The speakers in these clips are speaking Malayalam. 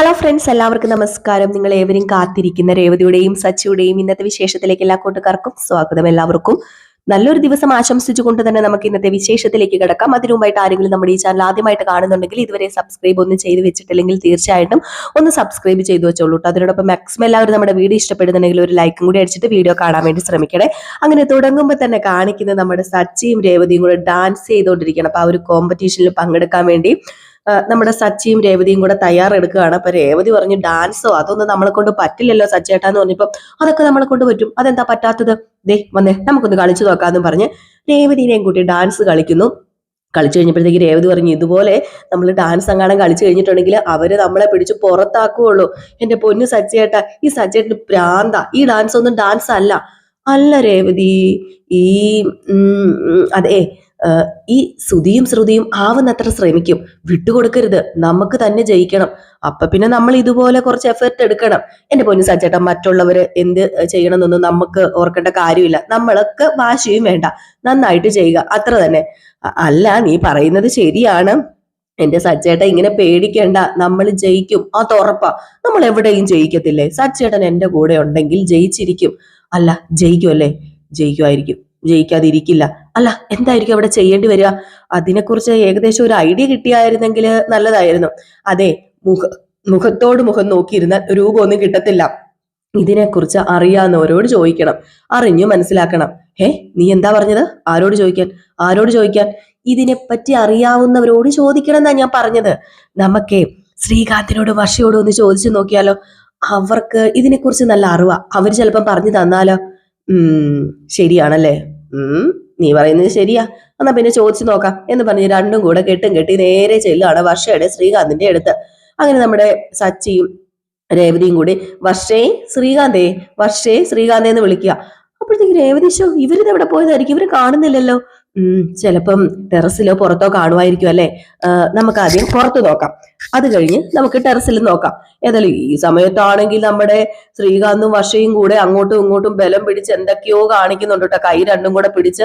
ഹലോ ഫ്രണ്ട്സ് എല്ലാവർക്കും നമസ്കാരം. നിങ്ങൾ ഏവരും കാത്തിരിക്കുന്ന രേവതിയുടെയും സച്ചിയുടെയും ഇന്നത്തെ വിശേഷത്തിലേക്ക് എല്ലാ കൂട്ടുകാർക്കും സ്വാഗതം എല്ലാവർക്കും. നല്ലൊരു ദിവസം ആശംസിച്ചുകൊണ്ട് തന്നെ നമുക്ക് ഇന്നത്തെ വിശേഷത്തിലേക്ക് കിടക്കാം. അതിനുമായിട്ട് ആരെങ്കിലും നമ്മുടെ ഈ ചാനൽ ആദ്യമായിട്ട് കാണുന്നുണ്ടെങ്കിൽ ഇതുവരെ സബ്സ്ക്രൈബ് ഒന്നും ചെയ്ത് വെച്ചിട്ടില്ലെങ്കിൽ തീർച്ചയായിട്ടും ഒന്ന് സബ്സ്ക്രൈബ് ചെയ്തു വെച്ചോളൂ അതിനോടൊപ്പം മാക്സിമം എല്ലാവരും നമ്മുടെ വീഡിയോ ഇഷ്ടപ്പെടുന്നുണ്ടെങ്കിൽ ഒരു ലൈക്കും കൂടി അടിച്ചിട്ട് വീഡിയോ കാണാൻ വേണ്ടി ശ്രമിക്കണേ. അങ്ങനെ തുടങ്ങുമ്പോൾ തന്നെ കാണിക്കുന്നത് നമ്മുടെ സച്ചിയും രേവതിയും കൂടെ ഡാൻസ് ചെയ്തുകൊണ്ടിരിക്കണം. അപ്പൊ ആ ഒരു കോമ്പറ്റീഷനിൽ പങ്കെടുക്കാൻ വേണ്ടി നമ്മുടെ സച്ചിയും രേവതിയും കൂടെ തയ്യാറെടുക്കുകയാണ്. അപ്പൊ രേവതി പറഞ്ഞു ഡാൻസോ അതൊന്നും നമ്മളെ കൊണ്ട് പറ്റില്ലല്ലോ സച്ചേട്ടാന്ന് പറഞ്ഞപ്പോ. അതൊക്കെ നമ്മളെ കൊണ്ട് പറ്റും. അതെന്താ പറ്റാത്തത്? ദേ വന്നേ നമുക്കൊന്ന് കളിച്ചു നോക്കാന്ന് പറഞ്ഞ് രേവതിനെയും കൂട്ടി ഡാൻസ് കളിക്കുന്നു. കളിച്ചു കഴിഞ്ഞപ്പോഴത്തേക്ക് രേവതി പറഞ്ഞു ഇതുപോലെ നമ്മൾ ഡാൻസ് അങ്ങാണം കളിച്ചു കഴിഞ്ഞിട്ടുണ്ടെങ്കിൽ അവർ നമ്മളെ പിടിച്ച് പുറത്താക്കുകയുള്ളൂ. എന്റെ പൊന്നു സച്ചേട്ട ഈ സച്ചേട്ടന് പ്രാന്ത. ഈ ഡാൻസ് ഒന്നും ഡാൻസ് അല്ല. അല്ല രേവതി ഈ അതെ ഈ ശ്രുതിയും ശ്രുതിയും ആവുന്നത്ര ശ്രമിക്കും. വിട്ടുകൊടുക്കരുത്. നമുക്ക് തന്നെ ജയിക്കണം. അപ്പൊ പിന്നെ നമ്മൾ ഇതുപോലെ കുറച്ച് എഫേർട്ട് എടുക്കണം. എന്റെ പൊന്നു സച്ചേട്ടൻ മറ്റുള്ളവര് എന്ത് ചെയ്യണമെന്നൊന്നും നമുക്ക് ഓർക്കേണ്ട കാര്യമില്ല. നമ്മളൊക്കെ വാശിയും വേണ്ട. നന്നായിട്ട് ചെയ്യുക. അത്ര തന്നെ. അല്ല നീ പറയുന്നത് ശരിയാണ്. എന്റെ സച്ചേട്ടൻ ഇങ്ങനെ പേടിക്കേണ്ട. നമ്മൾ ജയിക്കും. അത് ഉറപ്പാ. നമ്മൾ എവിടെയും ജയിക്കത്തില്ലേ? സച്ചേട്ടൻ എന്റെ കൂടെ ഉണ്ടെങ്കിൽ ജയിച്ചിരിക്കും. അല്ല ജയിക്കും അല്ലേ ജയിക്കുമായിരിക്കും. ജയിക്കാതിരിക്കില്ല. അല്ല എന്തായിരിക്കും അവിടെ ചെയ്യേണ്ടി വരിക? അതിനെക്കുറിച്ച് ഏകദേശം ഒരു ഐഡിയ കിട്ടിയായിരുന്നെങ്കിൽ നല്ലതായിരുന്നു. അതെ മുഖ മുഖത്തോട് മുഖം നോക്കിയിരുന്നാൽ രൂപമൊന്നും കിട്ടത്തില്ല. ഇതിനെക്കുറിച്ച് അറിയാവുന്നവരോട് ചോദിക്കണം. അറിഞ്ഞു മനസ്സിലാക്കണം. ഏ നീ എന്താ പറഞ്ഞത്? ആരോട് ചോദിക്കാൻ? ആരോട് ചോദിക്കാൻ? ഇതിനെപ്പറ്റി അറിയാവുന്നവരോട് ചോദിക്കണം എന്നാ ഞാൻ പറഞ്ഞത്. നമുക്കേ ശ്രീകാന്തിനോട് വർഷയോടും ഒന്ന് ചോദിച്ചു നോക്കിയാലോ? അവർക്ക് ഇതിനെക്കുറിച്ച് നല്ല അറിവാ. അവർ ചിലപ്പം പറഞ്ഞു തന്നാലോ? ശരിയാണല്ലേ? നീ പറയുന്നത് ശരിയാ. എന്നാ പിന്നെ ചോദിച്ചു നോക്കാം. എന്ന് പറഞ്ഞ് രണ്ടും കൂടെ കെട്ടും കെട്ടി നേരെ ചെല്ലുകയാണ് വർഷയുടെ ശ്രീകാന്തിന്റെ അടുത്ത്. അങ്ങനെ നമ്മുടെ സച്ചിയും രേവതിയും കൂടി വർഷേ ശ്രീകാന്തേ വർഷേ ശ്രീകാന്തേ എന്ന് വിളിക്കുക. അപ്പോഴത്തേക്ക് രേവതി ഷോ ഇവരിത് എവിടെ പോയതായിരിക്കും? ഇവർ കാണുന്നില്ലല്ലോ. ചിലപ്പം ടെറസിലോ പുറത്തോ കാണുമായിരിക്കും അല്ലെ? നമുക്ക് ആദ്യം പുറത്ത് നോക്കാം. അത് കഴിഞ്ഞ് നമുക്ക് ടെറസിൽ നോക്കാം. ഏതായാലും ഈ സമയത്താണെങ്കിൽ നമ്മുടെ ശ്രീകാന്തും വർഷയും കൂടെ അങ്ങോട്ടും ഇങ്ങോട്ടും ബലം പിടിച്ച് എന്തൊക്കെയോ കാണിക്കുന്നുണ്ട് കേട്ടോ. കൈ രണ്ടും കൂടെ പിടിച്ച്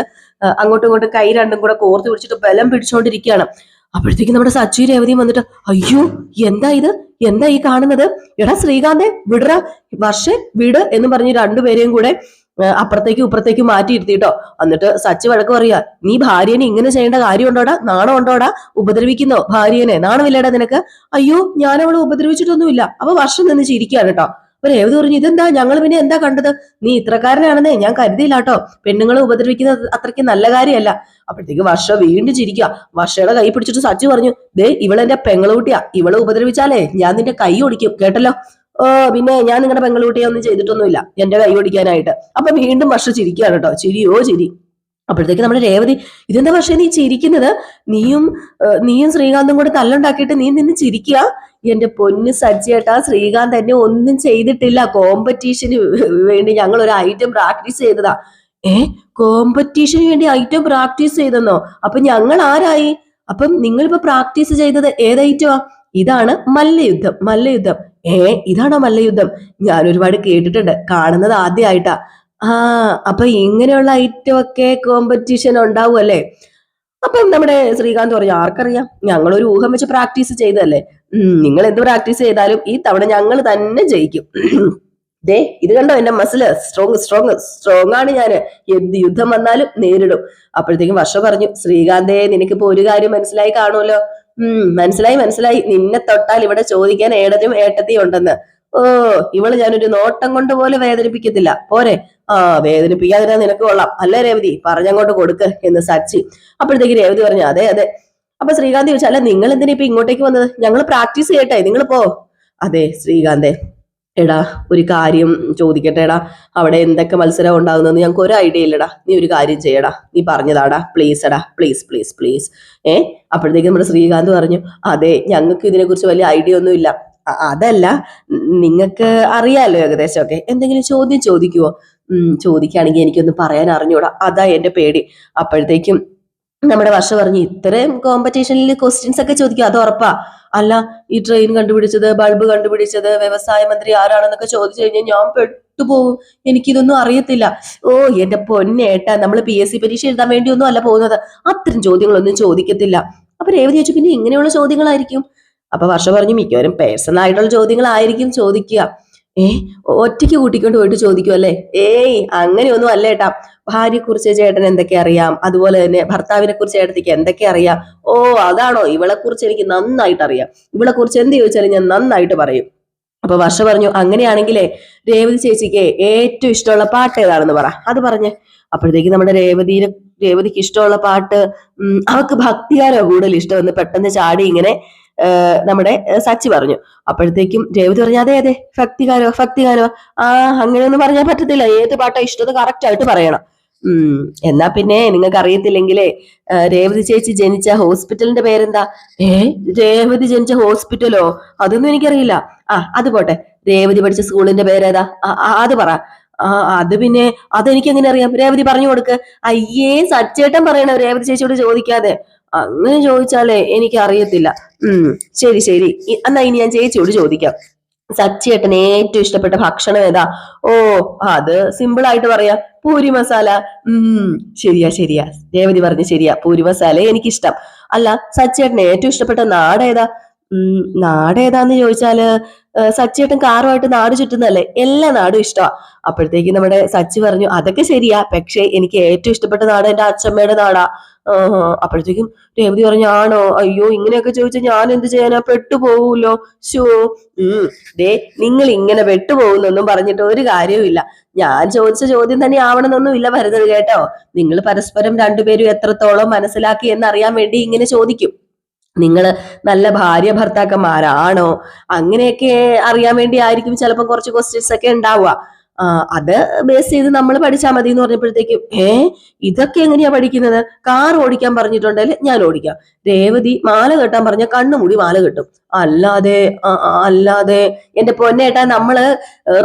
അങ്ങോട്ടും ഇങ്ങോട്ടും കൈ രണ്ടും കൂടെ കോർത്ത് പിടിച്ചിട്ട് ബലം പിടിച്ചുകൊണ്ടിരിക്കുകയാണ് അപ്പോഴത്തേക്ക് നമ്മുടെ സച്ചു രേവതിയും വന്നിട്ട് അയ്യോ എന്താ ഇത്? എന്താ ഈ കാണുന്നത്? എടാ ശ്രീകാന്തേ വിടറ. വർഷേ വിട് എന്ന് പറഞ്ഞ് രണ്ടുപേരെയും കൂടെ അപ്പുറത്തേക്കും ഇപ്പുറത്തേക്കും മാറ്റി ഇരുത്തിട്ടോ എന്നിട്ട് സച്ച് വഴക്ക് പറയാ നീ ഭാര്യനെ ഇങ്ങനെ ചെയ്യേണ്ട കാര്യമുണ്ടോടാ? നാണം ഉണ്ടോടാ? ഉപദ്രവിക്കുന്നോ ഭാര്യനെ? നാണമില്ലേടാ നിനക്ക്? അയ്യോ ഞാൻ അവളെ ഉപദ്രവിച്ചിട്ടൊന്നുമില്ല. അപ്പൊ വർഷം നിന്ന് ചിരിക്കുകയാണ് കേട്ടോ അപ്പൊ രേവതി പറഞ്ഞു ഇതെന്താ? ഞങ്ങൾ പിന്നെ എന്താ കണ്ടത്? നീ ഇത്രക്കാരനാണെന്നേ ഞാൻ കരുതിയില്ല കേട്ടോ പെണ്ണുങ്ങളെ ഉപദ്രവിക്കുന്നത് അത്രയ്ക്ക് നല്ല കാര്യമല്ല. അപ്പോഴത്തേക്ക് വർഷ വീണ്ടും ചിരിക്കുക വർഷയുടെ കൈ പിടിച്ചിട്ട് സച്ചു പറഞ്ഞു ദേ ഇവളെന്റെ പെങ്ങളുട്ടിയാ ഇവളെ ഉപദ്രവിച്ചാലേ ഞാൻ നിന്റെ കൈ ഓടിക്കും കേട്ടല്ലോ? പിന്നെ ഞാൻ നിങ്ങളുടെ പെങ്ങളുട്ടിയെ ഒന്നും ചെയ്തിട്ടൊന്നുമില്ല. എന്റെ കൈ പിടിക്കാനായിട്ട്. അപ്പൊ വീണ്ടും വർഷ ചിരിക്കുകയാണ് കേട്ടോ ചിരിയോ ചിരി? അപ്പോഴത്തേക്ക് നമ്മുടെ രേവതി ഇതെന്താ പക്ഷേ നീ ചിരിക്കുന്നത്? നീയും നീയും ശ്രീകാന്തും കൂടെ തല്ലുണ്ടാക്കിയിട്ട് നീ നിന്ന് ചിരിക്കുക? എന്റെ പൊന്ന് സജ്ജേട്ടാ ശ്രീകാന്ത് എന്നെ ഒന്നും ചെയ്തിട്ടില്ല. കോമ്പറ്റീഷന് വേണ്ടി ഞങ്ങൾ ഒരു ഐറ്റം പ്രാക്ടീസ് ചെയ്തതാ. ഏ? കോമ്പറ്റീഷന് വേണ്ടി ഐറ്റം പ്രാക്ടീസ് ചെയ്തെന്നോ? അപ്പൊ ഞങ്ങൾ ആരായി? അപ്പം നിങ്ങളിപ്പോ പ്രാക്ടീസ് ചെയ്തത് ഏത് ഐറ്റമാ ഇതാണ് മല്ലയുദ്ധം. മല്ലയുദ്ധം. ഏ ഇതാണോ മല്ലയുദ്ധം? ഞാൻ ഒരുപാട് കേട്ടിട്ടുണ്ട്. കാണുന്നത് ആദ്യമായിട്ടാ ആ അപ്പൊ ഇങ്ങനെയുള്ള ഐറ്റം ഒക്കെ കോമ്പറ്റീഷൻ ഉണ്ടാവും അല്ലേ? അപ്പം നമ്മുടെ ശ്രീകാന്ത് പറഞ്ഞു ആർക്കറിയാം? ഞങ്ങൾ ഒരു ഊഹം വെച്ച് പ്രാക്ടീസ് ചെയ്തതല്ലേ? നിങ്ങൾ എന്ത് പ്രാക്ടീസ് ചെയ്താലും ഈ തവണ ഞങ്ങൾ തന്നെ ജയിക്കും. ദേ ഇത് കണ്ടോ എന്റെ മസിൽ സ്ട്രോങ് സ്ട്രോങ് സ്ട്രോങ് ആണ് ഞാൻ എന്ത് യുദ്ധം വന്നാലും നേരിടും. അപ്പോഴത്തേക്കും വർഷ പറഞ്ഞു ശ്രീകാന്തേ നിനക്കിപ്പോ ഒരു കാര്യം മനസ്സിലായി കാണുമല്ലോ. മനസ്സിലായി മനസ്സിലായി. നിന്നെ തൊട്ടാൽ ഇവിടെ ചോദിക്കാൻ ഏടനും ഏട്ടത്തിയും ഉണ്ടെന്ന്. ഓ ഇവൾ ഞാനൊരു നോട്ടം കൊണ്ട് പോലെ വേദനിപ്പിക്കത്തില്ല. പോരെ. ആ വേദനിപ്പിക്കാതിരാ നിനക്ക് കൊള്ളാം. അല്ലേ രേവതി? പറഞ്ഞങ്ങോട്ട് കൊടുക്ക് എന്ന് സച്ചി. അപ്പോഴത്തേക്ക് രേവതി പറഞ്ഞു അതെ അതെ. അപ്പൊ ശ്രീകാന്ത് ചോദിച്ചാൽ നിങ്ങൾ എന്തിനാ ഇപ്പൊ ഇങ്ങോട്ടേക്ക് വന്നത്? ഞങ്ങൾ പ്രാക്ടീസ് ചെയ്യട്ടെ നിങ്ങൾ പോ. അതെ ശ്രീകാന്തേ. എടാ ഒരു കാര്യം ചോദിക്കട്ടെ എടാ. അവിടെ എന്തൊക്കെ മത്സരം ഉണ്ടാകുന്നതെന്ന് ഞങ്ങൾക്ക് ഒരു ഐഡിയ ഇല്ലടാ. നീ ഒരു കാര്യം ചെയ്യടാ. നീ പറഞ്ഞതാടാ. പ്ലീസ് എടാ. പ്ലീസ് പ്ലീസ് പ്ലീസ് ഏ? അപ്പോഴത്തേക്ക് നമ്മുടെ ശ്രീകാന്ത് പറഞ്ഞു അതെ ഞങ്ങൾക്ക് ഇതിനെക്കുറിച്ച് വലിയ ഐഡിയ ഒന്നും ഇല്ല. അതല്ല നിങ്ങൾക്ക് അറിയാലോ ഏകദേശം ഒക്കെ എന്തെങ്കിലും ചോദ്യം ചോദിക്കുവോ? ഉം ചോദിക്കുകയാണെങ്കിൽ എനിക്കൊന്ന് പറയാൻ അറിഞ്ഞൂടാ. അതാ എന്റെ പേടി. അപ്പോഴത്തേക്കും നമ്മുടെ വർഷ പറഞ്ഞു ഇത്രയും കോമ്പറ്റീഷനിൽ ക്വസ്റ്റ്യൻസ് ഒക്കെ ചോദിക്കും അത് ഉറപ്പാ. അല്ല ഈ ട്രെയിൻ കണ്ടുപിടിച്ചത് ബൾബ് കണ്ടുപിടിച്ചത് വ്യവസായ മന്ത്രി ആരാണെന്നൊക്കെ ചോദിച്ചു കഴിഞ്ഞാൽ ഞാൻ പെട്ടുപോകും എനിക്കിതൊന്നും അറിയത്തില്ല. ഓ എന്റെ പൊന്നേട്ട നമ്മൾ പി എസ് സി പരീക്ഷ എഴുതാൻ വേണ്ടിയൊന്നും അല്ല പോകുന്നത്. അത്തരം ചോദ്യങ്ങളൊന്നും ചോദിക്കത്തില്ല. അപ്പൊ രേവതി ചോദിച്ചു പിന്നെ ഇങ്ങനെയുള്ള ചോദ്യങ്ങളായിരിക്കും? അപ്പൊ വർഷ പറഞ്ഞു മിക്കവാറും പേഴ്സണൽ ആയിട്ടുള്ള ചോദ്യങ്ങളായിരിക്കും ചോദിക്കുക. ഏ ഒറ്റയ്ക്ക് കൂട്ടിക്കൊണ്ട് പോയിട്ട് ചോദിക്കും അല്ലേ ഏയ് അങ്ങനെയൊന്നും അല്ല ഏട്ടാ. ഭാര്യയെ കുറിച്ച് ചേട്ടൻ എന്തൊക്കെ അറിയാം? അതുപോലെ തന്നെ ഭർത്താവിനെ കുറിച്ച് ചേട്ടത്തിക്ക് എന്തൊക്കെ അറിയാം? ഓ അതാണോ ഇവളെ കുറിച്ച് എനിക്ക് നന്നായിട്ട് അറിയാം. ഇവളെ കുറിച്ച് എന്ത് ചോദിച്ചാലും ഞാൻ നന്നായിട്ട് പറയും. അപ്പൊ വർഷ പറഞ്ഞു അങ്ങനെയാണെങ്കിലേ രേവതി ചേച്ചിക്ക് ഏറ്റവും ഇഷ്ടമുള്ള പാട്ട് ഏതാണെന്ന് പറ. അത് പറഞ്ഞ്. അപ്പോഴത്തേക്ക് നമ്മുടെ രേവതിയിലെ രേവതിക്ക് ഇഷ്ടമുള്ള പാട്ട് അവക്ക് ഭക്തികാരോ കൂടുതൽ ഇഷ്ടമെന്ന് പെട്ടെന്ന് ചാടി ഇങ്ങനെ നമ്മുടെ സച്ചി പറഞ്ഞു. അപ്പോഴത്തേക്കും രേവതി പറഞ്ഞു അതെ അതെ ഭക്തിഗാനോ ഭക്തിഗാനോ ആ അങ്ങനെയൊന്നും പറഞ്ഞാൽ പറ്റത്തില്ല. ഏത് പാട്ടാ ഇഷ്ടം കറക്റ്റ് ആയിട്ട് പറയണം. ഉം എന്നാ പിന്നെ നിങ്ങൾക്ക് അറിയത്തില്ലെങ്കിലേ രേവതി ചേച്ചി ജനിച്ച ഹോസ്പിറ്റലിന്റെ പേരെന്താ? ഏ രേവതി ജനിച്ച ഹോസ്പിറ്റലോ? അതൊന്നും എനിക്കറിയില്ല. ആ അത് പോട്ടെ. രേവതി പഠിച്ച സ്കൂളിന്റെ പേരേതാ? അത് പറ. ആ അത് പിന്നെ അതെനിക്ക് എങ്ങനെ അറിയാം? രേവതി പറഞ്ഞു കൊടുക്ക്. അയ്യേ സച്ചേട്ടൻ പറയണോ രേവതി ചേച്ചിയോട് ചോദിക്കാതെ? അങ്ങനെ ചോദിച്ചാലേ എനിക്ക് അറിയത്തില്ല ഉം ശരി ശരി. എന്നാ ഇനി ഞാൻ ചേച്ചിയോട് ചോദിക്കാം. സച്ചിയേട്ടന് ഏറ്റവും ഇഷ്ടപ്പെട്ട ഭക്ഷണം ഏതാ? ഓ അത് സിമ്പിൾ ആയിട്ട് പറയാ. പൂരി മസാല. ഉം ശരിയാ ശരിയാ. രേവതി പറഞ്ഞു ശരിയാ. പൂരി മസാല എനിക്കിഷ്ടം. അല്ല സച്ചിയേട്ടന് ഏറ്റവും ഇഷ്ടപ്പെട്ട നാട് ഏതാ? ഉം നാട് ഏതാന്ന് ചോദിച്ചാൽ സച്ചിയേട്ടൻ കാറുമായിട്ട് നാട് ചുറ്റുന്നല്ലേ എല്ലാ നാടും ഇഷ്ടമാ അപ്പോഴത്തേക്ക് നമ്മുടെ സച്ചി പറഞ്ഞു അതൊക്കെ ശരിയാ. പക്ഷേ എനിക്ക് ഏറ്റവും ഇഷ്ടപ്പെട്ട നാട് എന്റെ അച്ഛമ്മയുടെ നാടാ. അപ്പോഴത്തേക്കും രേവതി പറഞ്ഞു ആണോ? അയ്യോ ഇങ്ങനെയൊക്കെ ചോദിച്ചാൽ ഞാൻ എന്ത് ചെയ്യാനാ? പെട്ടുപോകൂലോ ഷോ ഉം. ദേ നിങ്ങൾ ഇങ്ങനെ പെട്ടുപോകുന്നൊന്നും പറഞ്ഞിട്ട് ഒരു കാര്യവുമില്ല ഞാൻ ചോദിച്ച ചോദ്യം തന്നെ ആവണമെന്നൊന്നും ഇല്ല വരുന്നത് കേട്ടോ. നിങ്ങൾ പരസ്പരം രണ്ടുപേരും എത്രത്തോളം മനസ്സിലാക്കി എന്നറിയാൻ വേണ്ടി ഇങ്ങനെ ചോദിക്കും. നിങ്ങൾ നല്ല ഭാര്യ ഭർത്താക്കന്മാരാണോ? അങ്ങനെയൊക്കെ അറിയാൻ വേണ്ടി ആയിരിക്കും ചിലപ്പോൾ കുറച്ച് ക്വസ്റ്റ്യൻസ് ഒക്കെ ഉണ്ടാവുക. അത് ബേസ് ചെയ്ത് നമ്മൾ പഠിച്ചാൽ മതി എന്ന് പറഞ്ഞപ്പോഴത്തേക്കും ഏ ഇതൊക്കെ എങ്ങനെയാ പഠിക്കുന്നത്? കാർ ഓടിക്കാൻ പറഞ്ഞിട്ടുണ്ടെങ്കിൽ ഞാൻ ഓടിക്കാം. രേവതി മാല കെട്ടാൻ പറഞ്ഞ കണ്ണുമൂടി മാല കെട്ടും. അല്ലാതെ അല്ലാതെ എന്റെ പൊന്നേട്ടാ നമ്മൾ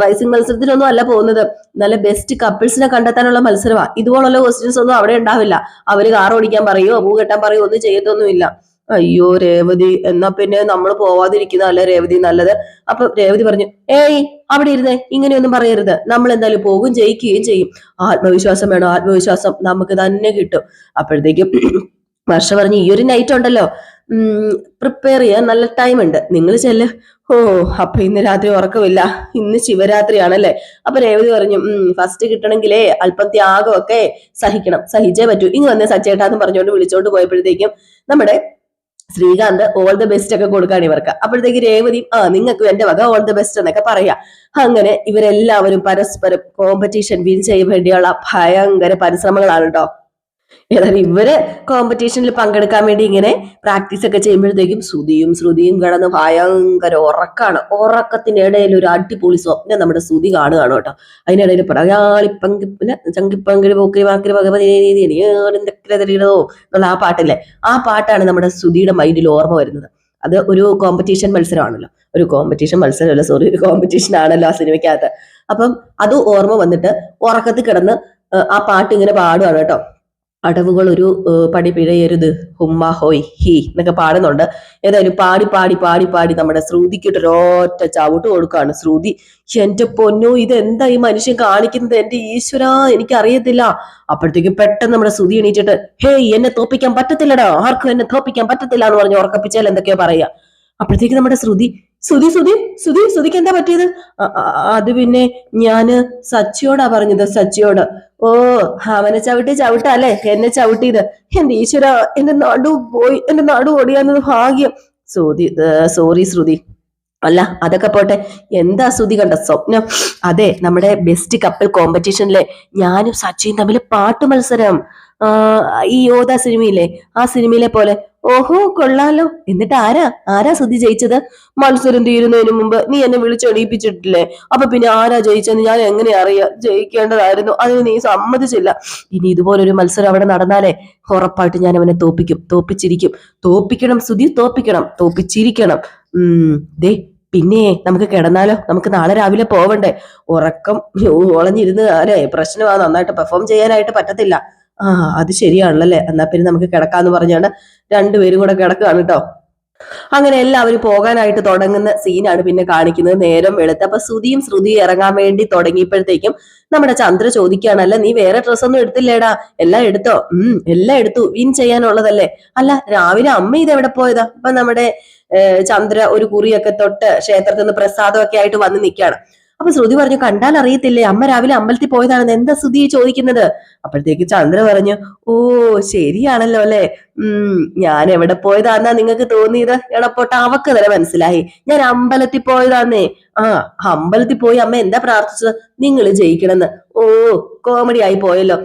റൈസിംഗ് മത്സരത്തിനൊന്നും അല്ല പോകുന്നത്. നല്ല ബെസ്റ്റ് കപ്പിൾസിനെ കണ്ടെത്താനുള്ള മത്സരമാണ് ഇതുപോലുള്ള ക്വസ്റ്റ്യൻസ് ഒന്നും അവിടെ ഉണ്ടാവില്ല. അവർ കാർ ഓടിക്കാൻ പറയോ പൂ കെട്ടാൻ പറയോ ഒന്നും ചെയ്യത്തൊന്നുമില്ല. അയ്യോ രേവതി. എന്നാ പിന്നെ നമ്മൾ പോവാതിരിക്കുന്നതല്ല രേവതി നല്ലത്? അപ്പൊ രേവതി പറഞ്ഞു ഏയ് അവിടെ ഇരുന്നേ. ഇങ്ങനെയൊന്നും പറയരുത്. നമ്മൾ എന്തായാലും പോകും ജയിക്കുകയും ചെയ്യും. ആത്മവിശ്വാസം വേണം. ആത്മവിശ്വാസം നമുക്ക് തന്നെ കിട്ടും. അപ്പോഴത്തേക്കും വർഷ പറഞ്ഞു ഈ ഒരു നൈറ്റ് ഉണ്ടല്ലോ. പ്രിപ്പയർ ചെയ്യാൻ നല്ല ടൈം ഉണ്ട്. നിങ്ങൾ ചെല്ല്. ഓ അപ്പൊ ഇന്ന് രാത്രി ഉറക്കമില്ല. ഇന്ന് ശിവരാത്രിയാണല്ലേ. അപ്പൊ രേവതി പറഞ്ഞു ഫസ്റ്റ് കിട്ടണമെങ്കിലേ അല്പം ത്യാഗമൊക്കെ സഹിക്കണം. സഹിച്ചേ പറ്റൂ. ഇങ്ങ് വന്നേ സച്ചേട്ടാന്ന് പറഞ്ഞുകൊണ്ട് വിളിച്ചോണ്ട് പോയപ്പോഴത്തേക്കും നമ്മുടെ ശ്രീകാന്ത് ഓൾ ദ ബെസ്റ്റ് ഒക്കെ കൊടുക്കാണ് ഇവർക്ക്. അപ്പോഴത്തേക്ക് രേവതി ആ നിങ്ങൾക്ക് എന്റെ വക ഓൾ ദ ബെസ്റ്റ് എന്നൊക്കെ പറയാ. അങ്ങനെ ഇവരെല്ലാവരും പരസ്പരം കോമ്പറ്റീഷൻ വിൻ ചെയ്യാൻ വേണ്ടിയുള്ള ഭയങ്കര പരിശ്രമങ്ങളാണ് കേട്ടോ ഏതായാലും ഇവർ കോമ്പറ്റീഷനിൽ പങ്കെടുക്കാൻ വേണ്ടി ഇങ്ങനെ പ്രാക്ടീസ് ഒക്കെ ചെയ്യുമ്പോഴത്തേക്കും ശ്രുതിയും ശ്രുതിയും കിടന്ന് ഭയങ്കര ഉറക്കാണ്. ഉറക്കത്തിന്റെ ഇടയിൽ ഒരു അടിപൊളി സ്വപ്നം നമ്മുടെ ശ്രുതി കാണുകയാണ് കേട്ടോ. അതിനിടയിൽ പറയാളിപ്പങ്കി പിന്നെ വാക്കിരി ഭഗവതി എന്തൊക്കെ എന്നുള്ള ആ പാട്ടില്ലേ? ആ പാട്ടാണ് നമ്മുടെ ശ്രുതിയുടെ മൈൻഡിൽ ഓർമ്മ വരുന്നത്. അത് ഒരു കോമ്പറ്റീഷൻ മത്സരമാണല്ലോ. ഒരു കോമ്പറ്റീഷൻ മത്സരമല്ല സോറി ഒരു കോമ്പറ്റീഷൻ ആണല്ലോ ആ സിനിമയ്ക്കകത്ത്. അപ്പം അത് ഓർമ്മ വന്നിട്ട് ഉറക്കത്തിൽ കിടന്ന് ആ പാട്ട് ഇങ്ങനെ പാടുകയാണ് കേട്ടോ. അടവുകൾ ഒരു പടി പിഴയരുത്. ഹുമ്മ ഹോയ് ഹി എന്നൊക്കെ പാടുന്നുണ്ട്. ഏതായാലും പാടി പാടി പാടി പാടി നമ്മുടെ ശ്രുതിക്കിട്ട് ഒരൊറ്റ ചവിട്ട് കൊടുക്കുകയാണ് ശ്രുതി എന്റെ പൊന്നു ഇത് എന്താ ഈ മനുഷ്യൻ കാണിക്കുന്നത്? എന്റെ ഈശ്വര എനിക്ക് അറിയത്തില്ല അപ്പോഴത്തേക്കും പെട്ടെന്ന് നമ്മുടെ ശ്രുതി എണീറ്റിട്ട് ഹേയ് എന്നെ തോപ്പിക്കാൻ പറ്റത്തില്ലടാ. ആർക്കും എന്നെ തോപ്പിക്കാൻ പറ്റത്തില്ല എന്ന് പറഞ്ഞ് ഉറക്കപ്പിച്ചാൽ എന്തൊക്കെയോ പറയാ അപ്പോഴത്തേക്ക് നമ്മുടെ ശ്രുതി ശ്രുതി സുധി സുധി സുധിക്ക് എന്താ പറ്റിയത്? അത് പിന്നെ ഞാൻ സച്ചിയോടാ പറഞ്ഞത് സച്ചിയോട്. ഓ അവനെ ചവിട്ടി ചവിട്ടല്ലേ എന്നെ ചവിട്ടിയത്. എന്റെ ഈശ്വര എന്റെ നടു പോയി എന്റെ നടു ഓടിയാന്നത് ഭാഗ്യം. സുധി സോറി ശ്രുതി. അല്ല അതൊക്കെ പോട്ടെ. എന്താ ശ്രുതി കണ്ട സ്വപ്നം? അതെ നമ്മുടെ ബെസ്റ്റ് കപ്പിൾ കോമ്പറ്റീഷനിലെ ഞാനും സച്ചിയും തമ്മിൽ പാട്ട് മത്സരം ഈ യോധ സിനിമയിലെ ആ സിനിമയിലെ പോലെ ഓഹോ കൊള്ളാലോ. എന്നിട്ട് ആരാ? ആരാ സുധി ജയിച്ചത്? മത്സരം തീരുന്നതിന് മുമ്പ് നീ എന്നെ വിളിച്ചെണീപ്പിച്ചിട്ടില്ലേ അപ്പൊ പിന്നെ ആരാ ജയിച്ചെന്ന് ഞാൻ എങ്ങനെ അറിയാ? ജയിക്കേണ്ടതായിരുന്നു. അതിന് നീ സമ്മതിച്ചില്ല. ഇനി ഇതുപോലൊരു മത്സരം അവിടെ നടന്നാലേ ഉറപ്പായിട്ട് ഞാൻ അവനെ തോപ്പിക്കും. തോപ്പിച്ചിരിക്കും. തോപ്പിക്കണം സുധി തോപ്പിക്കണം. തോപ്പിച്ചിരിക്കണം. ഉം ദേ പിന്നെ നമുക്ക് കിടന്നാലോ? നമുക്ക് നാളെ രാവിലെ പോവണ്ടേ? ഉറക്കം ഓളഞ്ഞിരുന്ന് അല്ലേ പ്രശ്നമാ നന്നായിട്ട് പെർഫോം ചെയ്യാനായിട്ട് പറ്റത്തില്ല. ആ അത് ശരിയാണല്ലേ? എന്നാ പിന്നെ നമുക്ക് കിടക്കാന്ന് പറഞ്ഞാണ് രണ്ടുപേരും കൂടെ കിടക്കുകയാണ് കേട്ടോ അങ്ങനെ എല്ലാവരും പോകാനായിട്ട് തുടങ്ങുന്ന സീനാണ് പിന്നെ കാണിക്കുന്നത്. നേരം വെളുത്ത്. അപ്പൊ ശ്രുതിയും ശ്രുതിയും ഇറങ്ങാൻ വേണ്ടി തുടങ്ങിയപ്പോഴത്തേക്കും നമ്മുടെ ചന്ദ്ര ചോദിക്കുകയാണല്ല നീ വേറെ ഡ്രസ് ഒന്നും എടുത്തില്ലേടാ? എല്ലാം എടുത്തോ? ഉം എല്ലാം എടുത്തു. വിൻ ചെയ്യാനുള്ളതല്ലേ? അല്ല രാവിലെ അമ്മ ഇത് എവിടെ പോയതാ? അപ്പൊ നമ്മുടെ ചന്ദ്ര ഒരു കുറിയൊക്കെ തൊട്ട് ക്ഷേത്രത്തിൽ നിന്ന് പ്രസാദമൊക്കെ ആയിട്ട് വന്ന് നിൽക്കുകയാണ്. അപ്പൊ ശ്രുതി പറഞ്ഞു കണ്ടാൽ അറിയത്തില്ലേ? അമ്മ രാവിലെ അമ്പലത്തിൽ പോയതാണെന്ന് എന്താ ശ്രുതി ചോദിക്കുന്നത്? അപ്പോഴത്തേക്ക് ചന്ദ്ര പറഞ്ഞു ഓ ശരിയാണല്ലോ അല്ലെ? ഉം ഞാൻ എവിടെ പോയതാന്നാ നിങ്ങൾക്ക് തോന്നിയത്? എടപ്പോട്ട അവക്ക് തന്നെ മനസ്സിലായി. ഞാൻ അമ്പലത്തിൽ പോയതാന്നേ. ആ അമ്പലത്തിൽ പോയി അമ്മ എന്താ പ്രാർത്ഥിച്ചത്? നിങ്ങൾ ജയിക്കണമെന്ന്. ഓ കോമഡി ആയി പോയല്ലോ.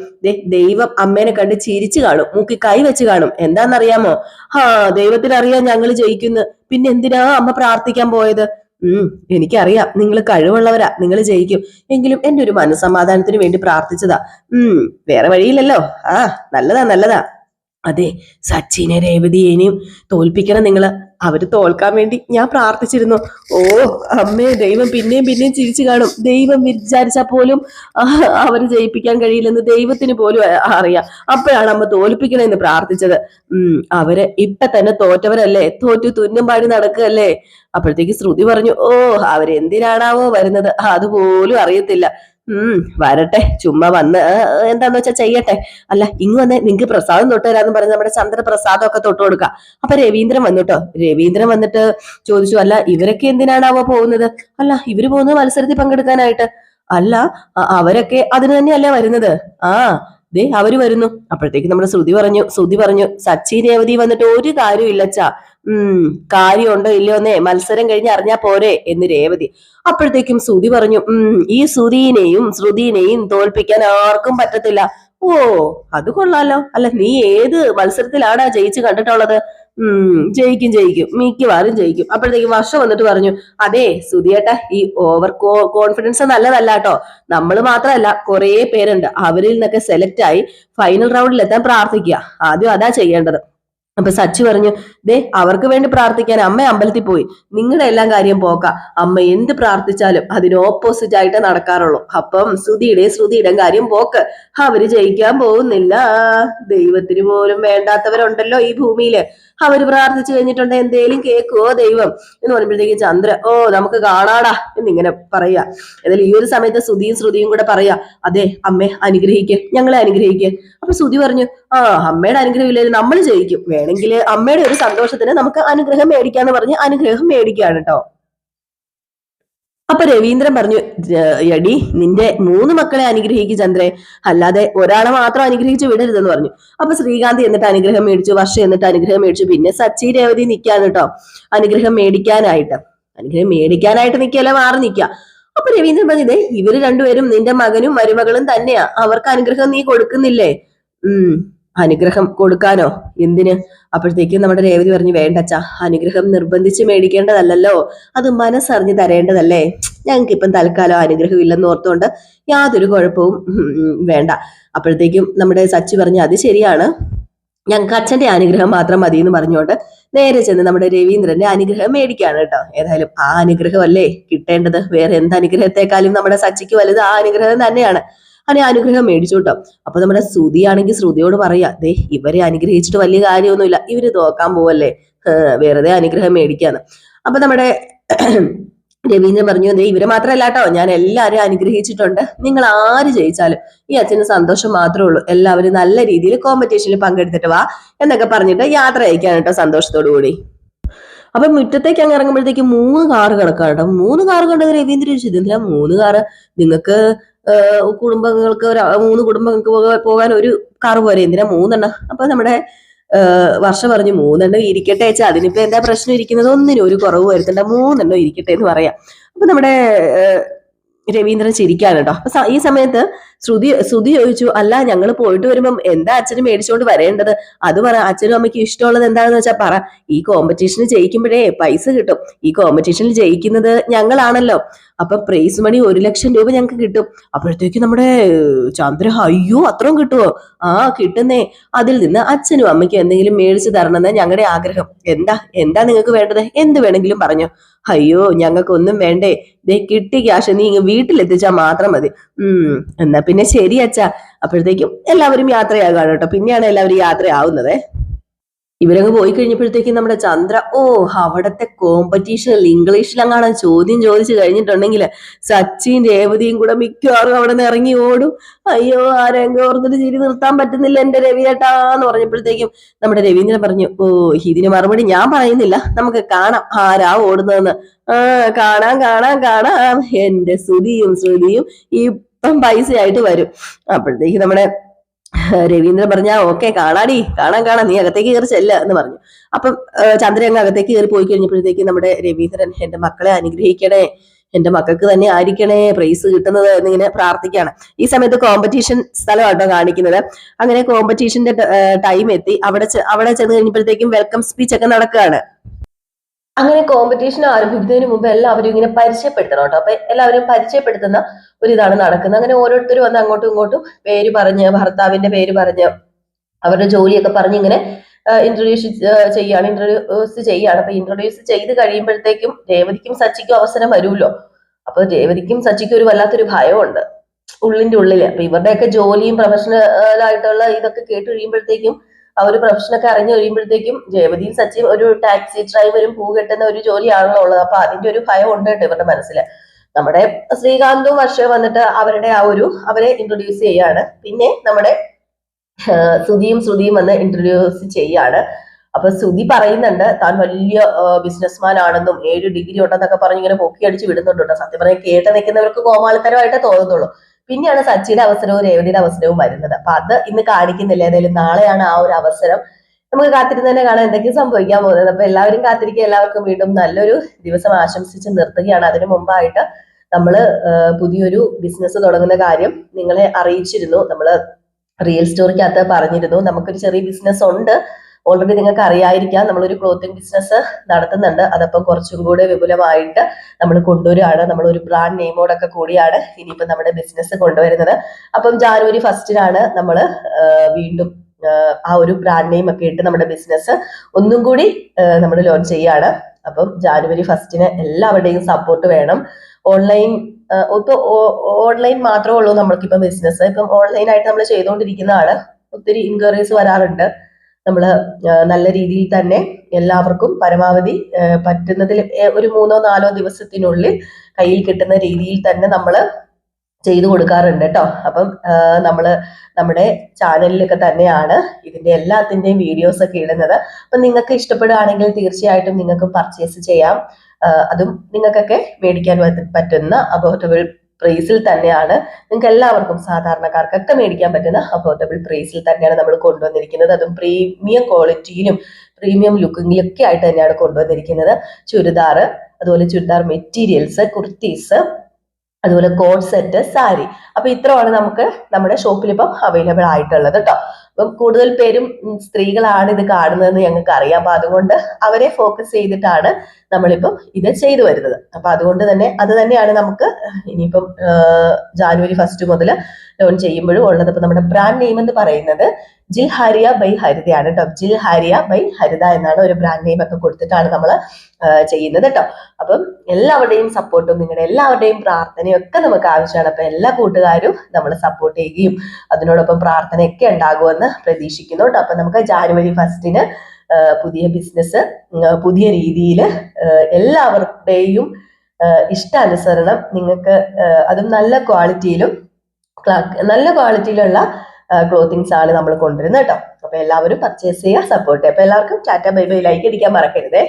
ദൈവം അമ്മേനെ കണ്ട് ചിരിച്ചു കാണും. മൂക്കി കൈ വെച്ച് കാണും. എന്താണെന്നറിയാമോ ആ ദൈവത്തിനറിയാം ഞങ്ങൾ ജയിക്കുന്നു. പിന്നെ എന്തിനാ അമ്മ പ്രാർത്ഥിക്കാൻ പോയത്? ഉം. എനിക്കറിയാം. നിങ്ങൾ കഴിവുള്ളവരാ. നിങ്ങൾ ജയിക്കും. എങ്കിലും എന്റെ ഒരു മനസ്സമാധാനത്തിന് വേണ്ടി പ്രാർത്ഥിച്ചതാ. ഉം. വേറെ വഴിയില്ലല്ലോ. ആ നല്ലതാ നല്ലതാ. അതെ സച്ചിനെ രേവതിയേനെയും തോൽപ്പിക്കണം നിങ്ങൾ. അവർ തോൽക്കാൻ വേണ്ടി ഞാൻ പ്രാർത്ഥിച്ചിരുന്നു. ഓ അമ്മേ ദൈവം പിന്നെയും പിന്നെയും ചിരിച്ചു കാണും. ദൈവം വിചാരിച്ചാൽ പോലും അവർ ജയിപ്പിക്കാൻ കഴിയില്ലെന്ന് ദൈവത്തിന് പോലും അറിയാം. അപ്പോഴാണ് അമ്മ തോൽപ്പിക്കണമെന്ന് പ്രാർത്ഥിച്ചത്. ഉം അവർ ഇപ്പൊ തന്നെ തോറ്റവരല്ലേ? തോറ്റു തുന്നും പാടി നടക്കുകയല്ലേ? അപ്പോഴത്തേക്ക് ശ്രുതി പറഞ്ഞു ഓ അവരെന്തിനാണാവോ വരുന്നത്? അതുപോലും അറിയത്തില്ല. ഉം വരട്ടെ. ചുമ്മാ വന്ന് എന്താന്ന് വെച്ചാ ചെയ്യട്ടെ. അല്ല ഇങ്ങ് വന്നേ നിങ്ങക്ക് പ്രസാദം തൊട്ട് തരാന്ന് പറഞ്ഞ് നമ്മുടെ ചന്ദ്രപ്രസാദം ഒക്കെ തൊട്ട് കൊടുക്കാം. അപ്പൊ രവീന്ദ്രൻ വന്നുട്ടോ. രവീന്ദ്രൻ വന്നിട്ട് ചോദിച്ചു അല്ല ഇവരൊക്കെ എന്തിനാണാവോ പോകുന്നത്? അല്ല ഇവർ പോകുന്നത് മത്സരത്തിൽ പങ്കെടുക്കാനായിട്ട്. അല്ല അവരൊക്കെ അതിന് തന്നെയല്ലേ വരുന്നത്? ആ ദേ അവർ വരുന്നു. അപ്പോഴത്തേക്ക് നമ്മുടെ ശ്രുതി പറഞ്ഞു ശ്രുതി പറഞ്ഞു സച്ചി രേവതി വന്നിട്ട് ഒരു കാര്യവും ഇല്ലച്ചാ ഉം കാര്യമുണ്ടോ ഇല്ലയോ എന്നേ മത്സരം കഴിഞ്ഞ് അറിഞ്ഞാ പോരെ എന്ന് രേവതി. അപ്പോഴത്തേക്കും ശ്രുതി പറഞ്ഞു ഉം ഈ ശ്രുതിനെയും ശ്രുതിനെയും തോൽപ്പിക്കാൻ ആർക്കും പറ്റത്തില്ല. ഓ അത് കൊള്ളാലോ. അല്ല നീ ഏത് മത്സരത്തിലാണ് ജയിച്ചു കണ്ടിട്ടുള്ളത്? ജയിക്കും ജയിക്കും. മിക്കവാറും ജയിക്കും. അപ്പോഴത്തേക്ക് വർഷം വന്നിട്ട് പറഞ്ഞു അതെ സുധിയേട്ട ഈ ഓവർ കോൺഫിഡൻസ് നല്ലതല്ല കേട്ടോ നമ്മൾ മാത്രമല്ല കുറെ പേരുണ്ട്. അവരിൽ നിന്നൊക്കെ സെലക്ട് ആയി ഫൈനൽ റൗണ്ടിൽ എത്താൻ പ്രാർത്ഥിക്കുക ആദ്യം അതാ ചെയ്യേണ്ടത്. അപ്പൊ സച്ചി പറഞ്ഞു ദേ അവർക്ക് വേണ്ടി പ്രാർത്ഥിക്കാൻ അമ്മ അമ്പലത്തിൽ പോയി. നിങ്ങളുടെ എല്ലാം കാര്യം പോക്ക. അമ്മ എന്ത് പ്രാർത്ഥിച്ചാലും അതിന് ഓപ്പോസിറ്റ് ആയിട്ട് നടക്കാറുള്ളൂ. അപ്പം ശ്രുതിയുടെ ശ്രുതിയുടെ കാര്യം പോക്ക്. അവർ ജയിക്കാൻ പോകുന്നില്ല. ദൈവത്തിന് പോലും വേണ്ടാത്തവരുണ്ടല്ലോ ഈ ഭൂമിയിൽ. അവർ പ്രാർത്ഥിച്ചു കഴിഞ്ഞിട്ടുണ്ട് എന്തേലും കേക്കുവോ ദൈവം? എന്ന് പറയുമ്പോഴത്തേക്ക് ചന്ദ്ര ഓ നമുക്ക് കാണാടാ എന്നിങ്ങനെ പറയാ. ഏതായാലും ഈ ഒരു സമയത്ത് ശ്രുതിയും ശ്രുതിയും കൂടെ പറയാ അതെ അമ്മേ അനുഗ്രഹിക്കേ ഞങ്ങളെ അനുഗ്രഹിക്കേ. അപ്പൊ ശ്രുതി പറഞ്ഞു ആ അമ്മയുടെ അനുഗ്രഹം ഇല്ലെങ്കിൽ നമ്മൾ ജയിക്കും. വേണമെങ്കിൽ അമ്മയുടെ ഒരു സന്തോഷത്തിന് നമുക്ക് അനുഗ്രഹം മേടിക്കാന്ന് പറഞ്ഞ് അനുഗ്രഹം മേടിക്കുകയാണ് കേട്ടോ അപ്പൊ രവീന്ദ്രൻ പറഞ്ഞു "ജ- എടി നിന്റെ മൂന്ന് മക്കളെ അനുഗ്രഹിക്കു ചന്ദ്രേ. അല്ലാതെ ഒരാളെ മാത്രം അനുഗ്രഹിച്ച് വിടരുതെന്ന് പറഞ്ഞു. അപ്പൊ ശ്രീകാന്ത് എന്നിട്ട് അനുഗ്രഹം മേടിച്ചു വർഷ എന്നിട്ട് അനുഗ്രഹം മേടിച്ചു. പിന്നെ സച്ചി രേവതി നിൽക്കാൻ കേട്ടോ. അനുഗ്രഹം മേടിക്കാനായിട്ട്. അനുഗ്രഹം മേടിക്കാനായിട്ട് നിൽക്കല്ല മാറി നിൽക്കുക. അപ്പൊ രവീന്ദ്രൻ പറഞ്ഞു "ദേ, ഇവർ രണ്ടുപേരും നിന്റെ മകനും മരുമകളും തന്നെയാ. അവർക്ക് അനുഗ്രഹം നീ കൊടുക്കുന്നില്ലേ? ഉം. അനുഗ്രഹം കൊടുക്കാനോ? എന്തിന്? അപ്പോഴത്തേക്കും നമ്മുടെ രേവതി പറഞ്ഞു വേണ്ടച്ചാ അനുഗ്രഹം നിർബന്ധിച്ച് മേടിക്കേണ്ടതല്ലല്ലോ. അത് മനസ്സറിഞ്ഞ് തരേണ്ടതല്ലേ? ഞങ്ങൾക്ക് ഇപ്പം തൽക്കാലം അനുഗ്രഹം ഇല്ലെന്ന് ഓർത്തുകൊണ്ട് യാതൊരു കുഴപ്പവും വേണ്ട. അപ്പോഴത്തേക്കും നമ്മുടെ സച്ചി പറഞ്ഞു അത് ശരിയാണ്. ഞങ്ങൾക്ക് അച്ഛന്റെ അനുഗ്രഹം മാത്രം മതി എന്ന് പറഞ്ഞുകൊണ്ട് നേരെ ചെന്ന് നമ്മുടെ രവീന്ദ്രന്റെ അനുഗ്രഹം മേടിക്കാണ് കേട്ടോ. ഏതായാലും ആ അനുഗ്രഹം അല്ലേ കിട്ടേണ്ടത്. വേറെ എന്ത് അനുഗ്രഹത്തെക്കാളും നമ്മുടെ സച്ചിക്ക് വലുത് ആ അനുഗ്രഹം തന്നെയാണ്. അങ്ങനെ അനുഗ്രഹം മേടിച്ചു കേട്ടോ. അപ്പൊ നമ്മുടെ ശ്രുതി ആണെങ്കിൽ ശ്രുതിയോട് പറയാ ദേ ഇവരെ അനുഗ്രഹിച്ചിട്ട് വലിയ കാര്യമൊന്നുമില്ല ഇവർ തോക്കാൻ പോവല്ലേ? വെറുതെ അനുഗ്രഹം മേടിക്കാന്ന്. അപ്പൊ നമ്മുടെ രവീന്ദ്രൻ പറഞ്ഞു ദേ ഇവരെ മാത്രമല്ല കേട്ടോ ഞാൻ എല്ലാവരും അനുഗ്രഹിച്ചിട്ടുണ്ട്. നിങ്ങൾ ആര് ജയിച്ചാലും ഈ അച്ഛന് സന്തോഷം മാത്രമേ ഉള്ളൂ. എല്ലാവരും നല്ല രീതിയിൽ കോമ്പറ്റീഷനിൽ പങ്കെടുത്തിട്ട് വാ എന്നൊക്കെ പറഞ്ഞിട്ട് യാത്ര അയക്കാൻ കേട്ടോ സന്തോഷത്തോടു കൂടി. അപ്പൊ മുറ്റത്തേക്ക് അങ്ങ് ഇറങ്ങുമ്പോഴത്തേക്ക് മൂന്ന് കാറ് കിടക്കാം കേട്ടോ. മൂന്ന് കാറ് കണ്ടത് രവീന്ദ്രൻ ചോദിച്ചു "ഇതെന്തിനാ മൂന്ന് കാറ്? നിങ്ങൾക്ക് കുടുംബങ്ങൾക്ക് ഒരു മൂന്ന് കുടുംബങ്ങൾക്ക് പോകാൻ- ഒരു കാറ് പോരെ എന്തിനാ മൂന്നെണ്ണം? അപ്പൊ നമ്മുടെ വർഷം പറഞ്ഞു മൂന്നെണ്ണം ഇരിക്കട്ടെ വെച്ചാൽ അതിനിപ്പോ എന്താ പ്രശ്നം ഇരിക്കുന്നത്? ഒന്നിനും ഒരു കുറവ് വരുത്തണ്ട. മൂന്നെണ്ണം ഇരിക്കട്ടെ എന്ന് പറയാം. അപ്പൊ നമ്മുടെ രവീന്ദ്രൻ ചിരിക്കാണ് കേട്ടോ. അപ്പൊ ഈ സമയത്ത് ശ്രുതി ശ്രുതി ചോദിച്ചു അല്ല ഞങ്ങൾ പോയിട്ട് വരുമ്പം എന്താ അച്ഛന് മേടിച്ചുകൊണ്ട് വരേണ്ടത്? അത് പറ അച്ഛനും അമ്മയ്ക്ക് ഇഷ്ടമുള്ളത് എന്താണെന്ന് വെച്ചാൽ പറ. ഈ കോമ്പറ്റീഷന് ജയിക്കുമ്പോഴേ പൈസ കിട്ടും. ഈ കോമ്പറ്റീഷനിൽ ജയിക്കുന്നത് ഞങ്ങളാണല്ലോ. അപ്പൊ പ്രൈസ് മണി ഒരു ലക്ഷം രൂപ ഞങ്ങൾക്ക് കിട്ടും. അപ്പോഴത്തേക്ക് നമ്മുടെ ചന്ദ്ര അയ്യോ അത്രയും കിട്ടുമോ ആ കിട്ടുന്നേ. അതിൽ നിന്ന് അച്ഛനും അമ്മയ്ക്കും എന്തെങ്കിലും മേടിച്ചു തരണമെന്ന് ഞങ്ങളുടെ ആഗ്രഹം. എന്താ എന്താ നിങ്ങൾക്ക് വേണ്ടത്? എന്ത് വേണമെങ്കിലും പറഞ്ഞു. അയ്യോ ഞങ്ങൾക്കൊന്നും വേണ്ടേ. ദേ കിട്ടി ക്യാഷ് നീ വീട്ടിലെത്തിച്ചാൽ മാത്രം മതി. ഉം എന്നാ പിന്നെ ശരി അച്ഛാ. അപ്പോഴത്തേക്കും എല്ലാവരും യാത്രയാകാണ് കേട്ടോ. പിന്നെയാണ് എല്ലാവരും യാത്രയാവുന്നത്. ഇവരങ്ങ് പോയി കഴിഞ്ഞപ്പോഴത്തേക്കും നമ്മുടെ ചന്ദ്ര ഓ അവിടത്തെ കോമ്പറ്റീഷനിൽ ഇംഗ്ലീഷിലങ്ങാണ് ചോദ്യം ചോദിച്ചു കഴിഞ്ഞിട്ടുണ്ടെങ്കിൽ സച്ചിൻ രേവതിയും കൂടെ മിക്കവാറും അവിടെ നിന്ന് ഇറങ്ങി ഓടും. അയ്യോ ആ രംഗം ചിരി നിർത്താൻ പറ്റുന്നില്ല എന്റെ രവിയേട്ടാന്ന് പറഞ്ഞപ്പോഴത്തേക്കും നമ്മുടെ രവീന്ദ്രൻ പറഞ്ഞു ഓ ഇതിന് മറുപടി ഞാൻ പറയുന്നില്ല. നമുക്ക് കാണാം ആരാ ഓടുന്നതെന്ന്. ആ കാണാം കാണാം കാണാം. എന്റെ ശ്രുതിയും ശ്രുതിയും ഇപ്പം പൈസയായിട്ട് വരും. അപ്പോഴത്തേക്ക് നമ്മുടെ രവീന്ദ്രൻ പറഞ്ഞ ഓക്കെ കാണാടി കാണാൻ കാണാം നീ അകത്തേക്ക് കയറി ചെല്ല എന്ന് പറഞ്ഞു. അപ്പം ചന്ദ്രൻ അകത്തേക്ക് കയറി പോയി കഴിഞ്ഞപ്പോഴത്തേക്ക് നമ്മുടെ രവീന്ദ്രൻ എന്റെ മക്കളെ അനുഗ്രഹിക്കണേ എന്റെ മക്കൾക്ക് തന്നെ ആയിരിക്കണേ പ്രൈസ് കിട്ടുന്നത് എന്നിങ്ങനെ പ്രാർത്ഥിക്കുകയാണ് ഈ സമയത്ത് കോമ്പറ്റീഷൻ സ്ഥലമാട്ടോ കാണിക്കുന്നത്. അങ്ങനെ കോമ്പറ്റീഷന്റെ ടൈം എത്തി. അവിടെ അവിടെ ചെന്ന് കഴിഞ്ഞപ്പോഴത്തേക്കും വെൽക്കം സ്പീച്ച് ഒക്കെ നടക്കുകയാണ്. അങ്ങനെ കോമ്പറ്റീഷൻ ആരംഭിക്കുന്നതിന് മുമ്പ് എല്ലാവരും ഇങ്ങനെ പരിചയപ്പെടുത്തണം കേട്ടോ. അപ്പൊ എല്ലാവരും പരിചയപ്പെടുത്തുന്ന ഒരു ഇതാണ് നടക്കുന്നത്. അങ്ങനെ ഓരോരുത്തരും വന്ന് അങ്ങോട്ടും ഇങ്ങോട്ടും പേര് പറഞ്ഞ് ഭർത്താവിന്റെ പേര് പറഞ്ഞ് അവരുടെ ജോലിയൊക്കെ പറഞ്ഞ് ഇങ്ങനെ ഇൻട്രൊഡ്യൂസ് ചെയ്യാണ് ഇൻട്രൊഡ്യൂസ് ചെയ്യാണ്. അപ്പൊ ഇൻട്രൊഡ്യൂസ് ചെയ്ത് കഴിയുമ്പോഴത്തേക്കും രേവതിക്കും സച്ചിക്കും അവസരം വരുമല്ലോ. അപ്പൊ രേവതിക്കും സച്ചിക്കും ഒരു വല്ലാത്തൊരു ഭയമുണ്ട് ഉള്ളിന്റെ ഉള്ളിൽ. അപ്പൊ ഇവരുടെയൊക്കെ ജോലിയും പ്രൊഫഷണലായിട്ടുള്ള ഇതൊക്കെ കേട്ട് കഴിയുമ്പോഴത്തേക്കും ആ ഒരു പ്രൊഫഷനൊക്കെ അറിഞ്ഞു കഴിയുമ്പോഴത്തേക്കും ജയവതിയും സച്ചിയും ഒരു ടാക്സി ഡ്രൈവറും പൂ കെട്ടുന്ന ഒരു ജോലിയാണല്ലോ ഉള്ളത്. അപ്പൊ അതിന്റെ ഒരു ഭയം ഉണ്ട് കേട്ടോ ഇവരുടെ മനസ്സിൽ നമ്മുടെ ശ്രീകാന്തും വർഷവും വന്നിട്ട് അവരുടെ ആ ഒരു അവരെ ഇൻട്രൊഡ്യൂസ് ചെയ്യാണ്. പിന്നെ നമ്മുടെ ശ്രുതിയും ശ്രുതിയും വന്ന് ഇൻട്രൊഡ്യൂസ് ചെയ്യാണ്. അപ്പൊ ശ്രുതി പറയുന്നുണ്ട് താൻ വലിയ ബിസിനസ്മാൻ ആണെന്നും ഏഴ് ഡിഗ്രി ഉണ്ടെന്നൊക്കെ പറഞ്ഞ് ഇങ്ങനെ പൊക്കി അടിച്ച് വിടുന്നുണ്ട് സത്യം പറഞ്ഞാൽ കേട്ട് നിൽക്കുന്നവർക്ക് കോമാളിത്തരമായിട്ടേ തോന്നുന്നുള്ളൂ പിന്നെയാണ് സച്ചിയുടെ അവസരവും രേവതിയുടെ അവസരവും വരുന്നത്. അപ്പൊ അത് ഇന്ന് കാണിക്കുന്നില്ല. ഏതായാലും നാളെയാണ് ആ ഒരു അവസരം. നമുക്ക് കാത്തിരുന്ന് തന്നെ കാണാൻ എന്തെങ്കിലും സംഭവിക്കാൻ പോകുന്നത്? അപ്പൊ എല്ലാവരും കാത്തിരിക്കുക. എല്ലാവർക്കും വീണ്ടും നല്ലൊരു ദിവസം ആശംസിച്ച് നിർത്തുകയാണ്. അതിനു മുമ്പായിട്ട് നമ്മൾ പുതിയൊരു ബിസിനസ് തുടങ്ങുന്ന കാര്യം നിങ്ങളെ അറിയിച്ചിരുന്നു. നമ്മൾ റിയൽ സ്റ്റോറിക്കകത്ത് പറഞ്ഞിരുന്നു. നമുക്കൊരു ചെറിയ ബിസിനസ് ഉണ്ട് ഓൾറെഡി നിങ്ങൾക്ക് അറിയായിരിക്കാം നമ്മളൊരു ക്ലോത്തിങ് ബിസിനസ് നടത്തുന്നുണ്ട്. അതപ്പം കുറച്ചും കൂടെ വിപുലമായിട്ട് നമ്മൾ കൊണ്ടുവരികയാണ്. നമ്മൾ ഒരു ബ്രാൻഡ് നെയിമോടൊക്കെ കൂടിയാണ് ഇനിയിപ്പം നമ്മുടെ ബിസിനസ് കൊണ്ടുവരുന്നത്. അപ്പം ജാനുവരി ഫസ്റ്റിനാണ് നമ്മൾ വീണ്ടും ആ ഒരു ബ്രാൻഡ് നെയിം ഒക്കെ ഇട്ട് നമ്മുടെ ബിസിനസ് ഒന്നും കൂടി നമ്മൾ ലോഞ്ച് ചെയ്യാണ് അപ്പം ജാനുവരി ഫസ്റ്റിന് എല്ലാവരുടെയും സപ്പോർട്ട് വേണം. ഓൺലൈൻ ഇപ്പൊ ഓൺലൈൻ മാത്രമേ ഉള്ളൂ നമ്മൾക്കിപ്പം ബിസിനസ് ഇപ്പം ഓൺലൈനായിട്ട് നമ്മൾ ചെയ്തുകൊണ്ടിരിക്കുന്നതാണ്. ഒത്തിരി ഇൻക്വയറീസ് വരാറുണ്ട്. നമ്മൾ നല്ല രീതിയിൽ തന്നെ എല്ലാവർക്കും പരമാവധി പറ്റുന്നതിൽ ഒരു മൂന്നോ നാലോ ദിവസത്തിനുള്ളിൽ കയ്യിൽ കിട്ടുന്ന രീതിയിൽ തന്നെ നമ്മൾ ചെയ്തു കൊടുക്കാറുണ്ട് കേട്ടോ. അപ്പം നമ്മൾ നമ്മുടെ ചാനലിലൊക്കെ തന്നെയാണ് ഇതിന്റെ എല്ലാത്തിന്റെയും വീഡിയോസ് ഒക്കെ ഇടുന്നത്. അപ്പം നിങ്ങൾക്ക് ഇഷ്ടപ്പെടുകയാണെങ്കിൽ തീർച്ചയായിട്ടും നിങ്ങൾക്ക് പർച്ചേസ് ചെയ്യാം. അതും നിങ്ങൾക്കൊക്കെ മേടിക്കാൻ പറ്റുന്ന അഫോർഡബിൾ പ്രൈസിൽ തന്നെയാണ് നിങ്ങൾക്ക് എല്ലാവർക്കും സാധാരണക്കാർക്കൊക്കെ മേടിക്കാൻ പറ്റുന്ന അഫോർഡബിൾ പ്രൈസിൽ തന്നെയാണ് നമ്മൾ കൊണ്ടുവന്നിരിക്കുന്നത്. അതും പ്രീമിയം ക്വാളിറ്റിയിലും പ്രീമിയം ലുക്കിങ്ങിലൊക്കെ ആയിട്ട് തന്നെയാണ് കൊണ്ടുവന്നിരിക്കുന്നത്. ചുരിദാർ അതുപോലെ ചുരിദാർ മെറ്റീരിയൽസ് കുർത്തീസ് അതുപോലെ കോഡ് സെറ്റ് സാരി. അപ്പൊ ഇത്രയാണ് നമുക്ക് നമ്മുടെ ഷോപ്പിൽ ഇപ്പം അവൈലബിൾ ആയിട്ടുള്ളത് കേട്ടോ അപ്പം കൂടുതൽ പേരും സ്ത്രീകളാണ് ഇത് കാണുന്നതെന്ന് ഞങ്ങൾക്ക് അറിയാം അപ്പൊ അതുകൊണ്ട് അവരെ ഫോക്കസ് ചെയ്തിട്ടാണ് നമ്മളിപ്പം ഇത് ചെയ്തു വരുന്നത്. അപ്പൊ അതുകൊണ്ട് തന്നെ അത് തന്നെയാണ് നമുക്ക് ഇനിയിപ്പം ജാനുവരി ഫസ്റ്റ് മുതൽ ലോൺ ചെയ്യുമ്പോഴും ഉള്ളത്. ഇപ്പൊ നമ്മുടെ ബ്രാൻഡ് നെയിം എന്ന് പറയുന്നത് ജിൽ ഹാരിയ ബൈ ഹരിതയാണ് കേട്ടോ ജിൽ ഹാരിയ ബൈ ഹരിത എന്നാണ് ഒരു ബ്രാൻഡ് നെയിം ഒക്കെ കൊടുത്തിട്ടാണ് നമ്മൾ ചെയ്യുന്നത് കേട്ടോ അപ്പം എല്ലാവരുടെയും സപ്പോർട്ടും നിങ്ങളുടെ എല്ലാവരുടെയും പ്രാർത്ഥനയും ഒക്കെ നമുക്ക് ആവശ്യമാണ്. അപ്പൊ എല്ലാ കൂട്ടുകാരും നമ്മൾ സപ്പോർട്ട് ചെയ്യുകയും അതിനോടൊപ്പം പ്രാർത്ഥനയൊക്കെ ഉണ്ടാകുമെന്ന് പ്രതീക്ഷിക്കുന്നു കേട്ടോ അപ്പൊ നമുക്ക് ജാനുവരി ഫസ്റ്റിന് പുതിയ ബിസിനസ് പുതിയ രീതിയിൽ എല്ലാവരുടെയും ഇഷ്ടാനുസരണം നിങ്ങൾക്ക് അതും നല്ല ക്വാളിറ്റിയിലും നല്ല ക്വാളിറ്റിയിലുള്ള ക്ലോത്തിങ്സ് ആണ് നമ്മൾ കൊണ്ടുവരുന്നത് കേട്ടോ. അപ്പൊ എല്ലാവരും പർച്ചേസ് ചെയ്യുക സപ്പോർട്ട് ചെയ്യുക. അപ്പൊ എല്ലാവർക്കും ടാറ്റ ബൈ ബൈ ലൈക്ക് അടിക്കാൻ മറക്കരുതേ.